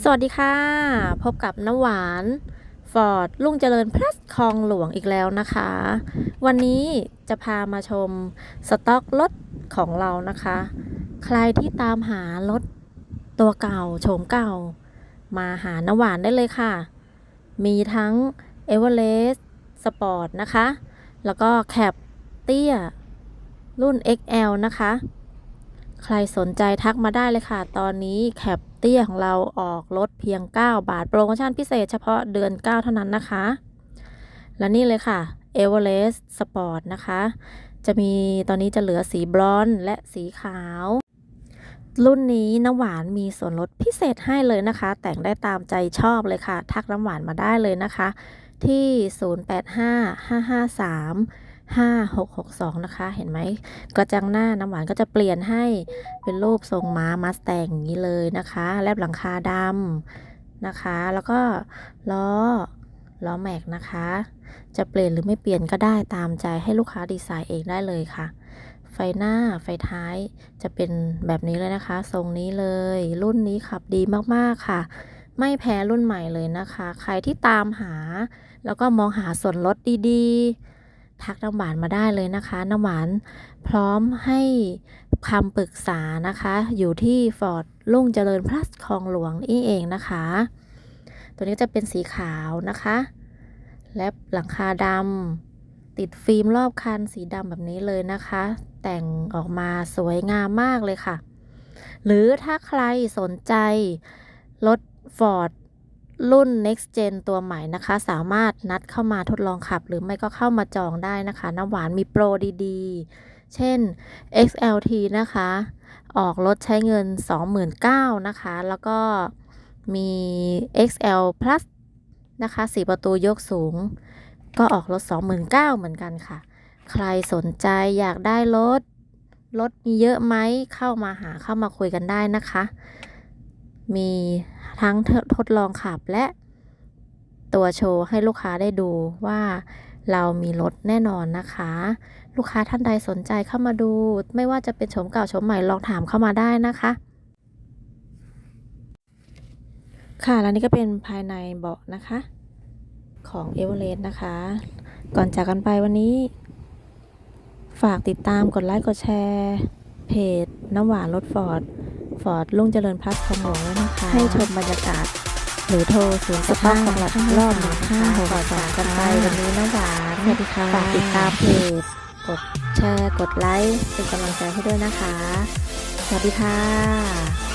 สวัสดีค่ะ พบกับน้ำหวานฟอร์ดลุงเจริญพลัสคลองหลวงอีกแล้วนะคะ วันนี้จะพามาชมสต็อกรถของเรานะคะ ใครที่ตามหารถตัวเก่าโฉมเก่า มาหาน้ำหวานได้เลยค่ะ มีทั้ง e v e r e s t Sport นะคะ แล้วก็แคปเตี้ยรุ่น XL นะคะ ใครสนใจทักมาได้เลยค่ะ ตอนนี้แคปเตี้ยของเราออกลดเพียง 9 บาท โปรโมชั่นพิเศษเฉพาะเดือน 9 เท่านั้นนะคะ และนี่เลยค่ะ e v e r e s t Sport นะคะ จะมีตอนนี้จะเหลือสีบรอนซ์และสีขาว รุ่นนี้น้ำหวานมีส่วนลดพิเศษให้เลยนะคะ แต่งได้ตามใจชอบเลยค่ะ ทักน้ำหวานมาได้เลยนะคะ ที่ 085553 5662 นะคะ เห็นไหมกระจังหน้าน้ำหวานก็จะเปลี่ยนให้เป็นรูปทรงม้ามาสแตงอย่างนี้เลยนะคะ แลบหลังคาดำนะคะ แล้วก็ล้อล้อแม็กนะคะ จะเปลี่ยนหรือไม่เปลี่ยนก็ได้ตามใจให้ลูกค้าดีไซน์เองได้เลยค่ะ ไฟหน้าไฟท้ายจะเป็นแบบนี้เลยนะคะ ทรงนี้เลย รุ่นนี้ขับดีมากๆค่ะ ไม่แพ้รุ่นใหม่เลยนะคะ ใครที่ตามหา แล้วก็มองหาส่วนลดดีๆ ทักน้ำหวานมาได้เลยนะคะ น้ำหวานพร้อมให้คำปรึกษานะคะ อยู่ที่ฟอร์ดลุ่งเจริญพลัสคลองหลวงนี่เองนะคะ ตัวนี้จะเป็นสีขาวนะคะ และหลังคาดำติดฟิล์มรอบคันสีดำแบบนี้เลยนะคะ แต่งออกมาสวยงามมากเลยค่ะ หรือถ้าใครสนใจรถ Ford รุ่ รุ่น Next Gen ตัวใหม่นะคะ สามารถนัดเข้ามาทดลองขับ หรือไม่ก็เข้ามาจองได้นะคะน้ำหวานมีโปรดีๆ เช่น XLT นะคะ ออกรถใช้เงิน 29,000นะคะ แล้วก็มี XL Plus นะคะ4ประตูยกสูง ก็ออกรถ 29,000เหมือนกันค่ะ ใครสนใจอยากได้รถรถมีเยอะไหมเข้ามาหาเข้ามาคุยกันได้นะคะ มีทั้งทดลองขับและตัวโชว์ให้ลูกค้าได้ดูว่าเรามีรถแน่นอนนะคะ ลูกค้าท่านใดสนใจเข้ามาดู ไม่ว่าจะเป็นโฉมเก่าโฉมใหม่ลองถามเข้ามาได้นะคะ ค่ะแล้วนี่ก็เป็นภายในเบาะนะคะ ของเอเวอเรสต์นะคะ ก่อนจากกันไปวันนี้ ฝากติดตามกดไลค์กดแชร์ เพจน้ำหวานรถฟอร์ด ฟอร์ดลุงเจริญพลัสคลองหลวงแล้วนะคะ ให้ชมบรรยากาศ หรือโทรศูนย์สภาพของหลักรอบหนึ่งห้าหกสองกันไปวันนี้น้ำหวานสวัสดีค่ะฝากติดตามเพจกดแชร์ กดไลค์ เป็นกำลังใจให้ด้วยนะคะ สวัสดีค่ะ